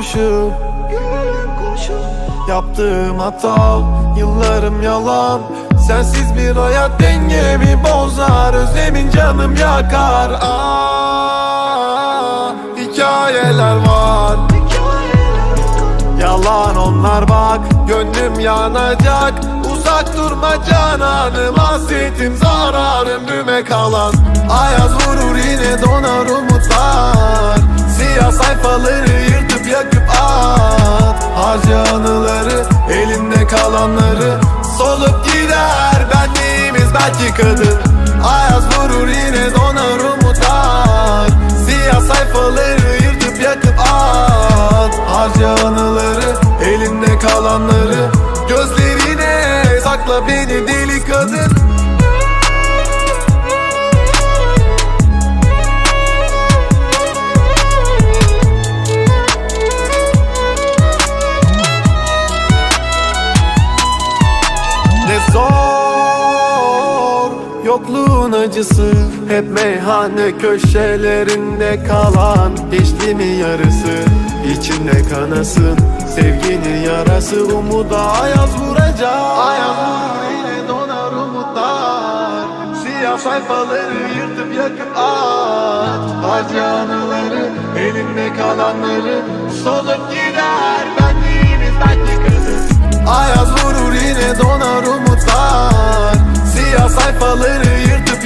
koşup Yaptığım hata yıllarım yalan. Sensiz bir hayat dengemi bozar Özlemin canım yakar. Ah, Hikayeler var. Yalan onlar bak Gönlüm yanacak. Uzak durma cananım Hasretim zararım Düme kalan. Ayaz vurur yine donar umutlar Siyah sayfaları yırtıp yakıp at. Harca anıları Elinde kalanları. Solup gider benliğimiz belki kadın Ayaz vurur yine donar umutlar. Siyah sayfaları yırtıp yakıp at. Harca anıları elinde kalanları. Gözlerine sakla beni deli kadın acısı Hep meyhane köşelerinde kalan Geçti mi yarısı. İçinde kanasın Sevginin yarası. Umuda ayaz vuracak. Ayaz vurur yine donar umutlar. Siyah sayfaları yırtıp yakıp at. Harca anıları elinde kalanları Solup gider. Benliğimiz belki kadın Ayaz vurur yine donar umutlar. Siyah sayfaları yırtıp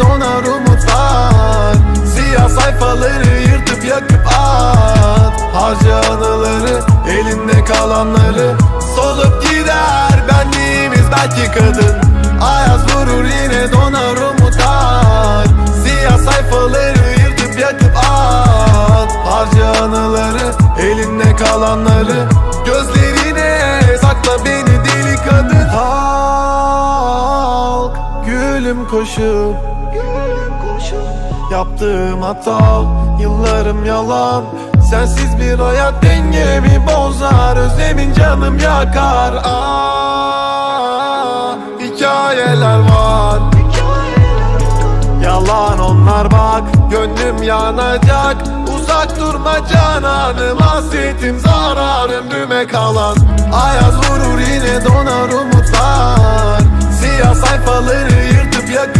donar umutlar Siyah sayfaları yırtıp yakıp at. Harca anıları elinde kalanları. Solup gider benliğimiz belki kadın. Ayaz vurur yine donar umutlar Siyah sayfaları yırtıp yakıp at. Harca anıları elinde kalanları. Gözlerine sakla beni deli kadın. Halk gülüm koşup Yaptığım hata yıllarım yalan. Sensiz bir hayat dengemi bozar. Özlemin canım yakar. Ah, Hikayeler var. Yalan onlar bak Gönlüm yanacak. Uzak durma cananım Hasretim zararım Düme kalan. Ayaz vurur yine donar umutlar. Siyah sayfaları yırtıp yakıp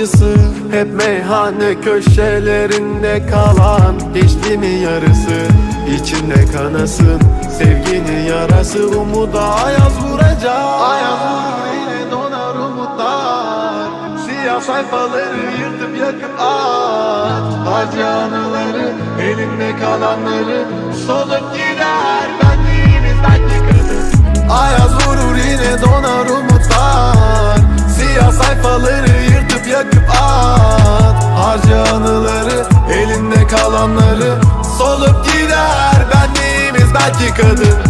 acısı Hep meyhane köşelerinde kalan Geçti mi yarısı. İçinde kanasın Sevginin yarası umuda ayaz vuracak. Ayaz vurur yine donar umutlar. Siyah sayfaları yırtıp yakıp at. Harca anıları elinde kalanları Solup gider. Benliğimiz belki kadın Ayaz vurur yine donar umutlar Siyah sayfaları yırtıp yakıp at. Harca anıları elinde kalanları. Solup gider benliğimiz belki kadın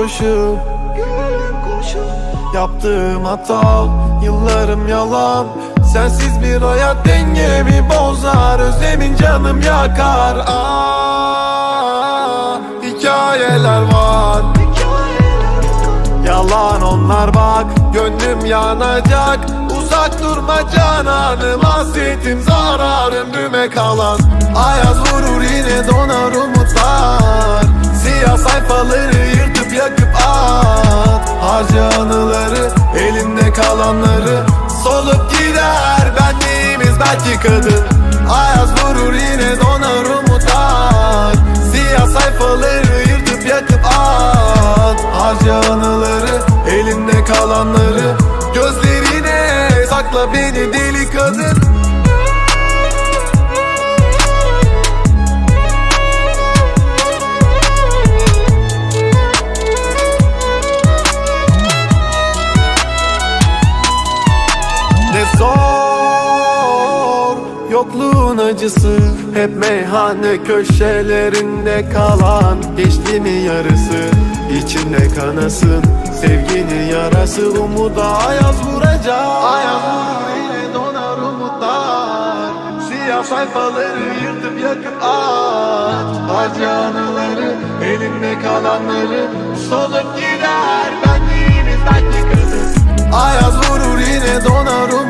koşup Yaptığım hata yıllarım yalan. Sensiz bir hayat dengemi bozar Özlemin canım yakar. Aa, Hikayeler var. Yalan onlar bak Gönlüm yanacak. Uzak durma cananım Hasretim zarar ömrüme kalan. Ayaz vurur yine donar umutlar. Siyah sayfaları yırtıp yakıp at Harca anıları elinde kalanları. Solup gider benliğimiz belki kadın Ayaz vurur yine donar umutlar Siyah sayfaları yırtıp yakıp at Harca anıları elinde kalanları. Gözlerine sakla beni deli kadın Yokluğun acısı Hep meyhane köşelerinde kalan Geçti mi yarısı? İçinde kanasın Sevginin yarası umuda ayaz vuracak. Ayaz vurur yine donar umutlar. Siyah sayfaları yırtıp yakıp at Harca anıları elinde kalanları Solup gider. Benliğimiz belki kadın Ayaz vurur yine donar umutlar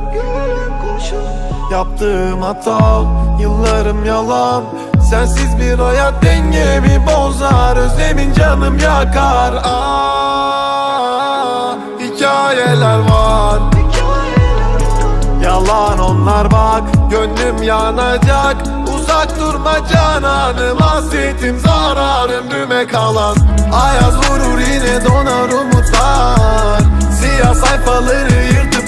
Yaptığım hata yıllarım yalan. Sensiz bir hayat dengemi bozar Özlemin canım yakar. Aa, Hikayeler var. Yalan onlar bak Gönlüm yanacak. Uzak durma cananım Hasretim zarar ömrüme kalan. Ayaz vurur yine donar umutlar. Siyah sayfaları yırtıp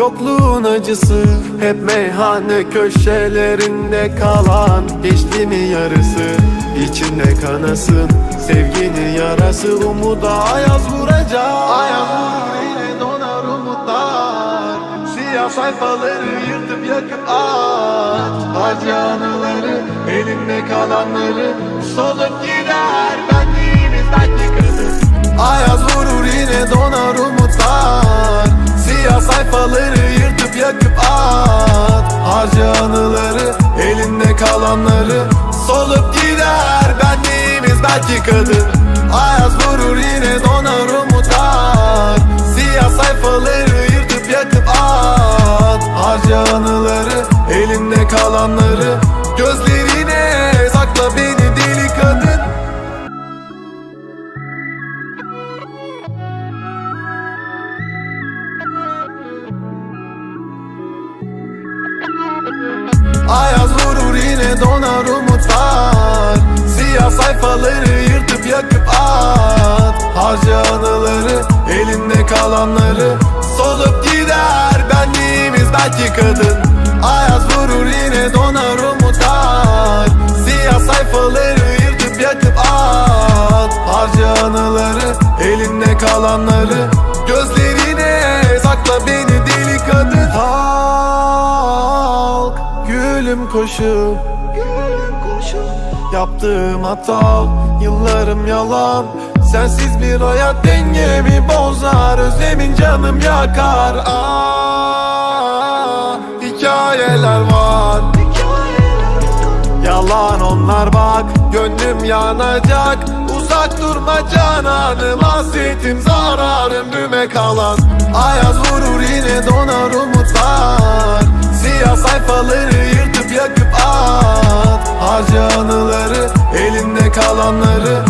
Yokluğun acısı Hep meyhane köşelerinde kalan Geçti mi yarısı. İçinde kanasın Sevginin yarası. Umuda ayaz vuracak. Ayaz vurur yine donar umutlar. Siyah sayfaları yırtıp yakıp at. Harca anıları elinde kalanları Solup kalanları Solup gider. Benliğimiz belki kadın Ayaz vurur yine donar umutlar. Siyah sayfaları yırtıp yakıp at. Harca anıları elinde kalanları Gözlerine Harca anıları elinde kalanları Solup gider. Benliğimiz belki kadın. Ayaz vurur yine donar umutlar. Siyah sayfaları yırtıp yakıp at. Harca anıları elinde kalanları Gözlerine sakla beni deli kadın. Halk gülüm koşup. Yaptığım hata yıllarım yalan Sensiz bir hayat dengemi bozar? Özlemin canım yakar. Aa, Hikayeler var. Yalan onlar bak Gönlüm yanacak. Uzak durma cananım Hasretim zararım düme kalan. Ayaz vurur yine donar umutlar. Siyah sayfaları yırtıp yakıp at. Harca anıları elinde kalanları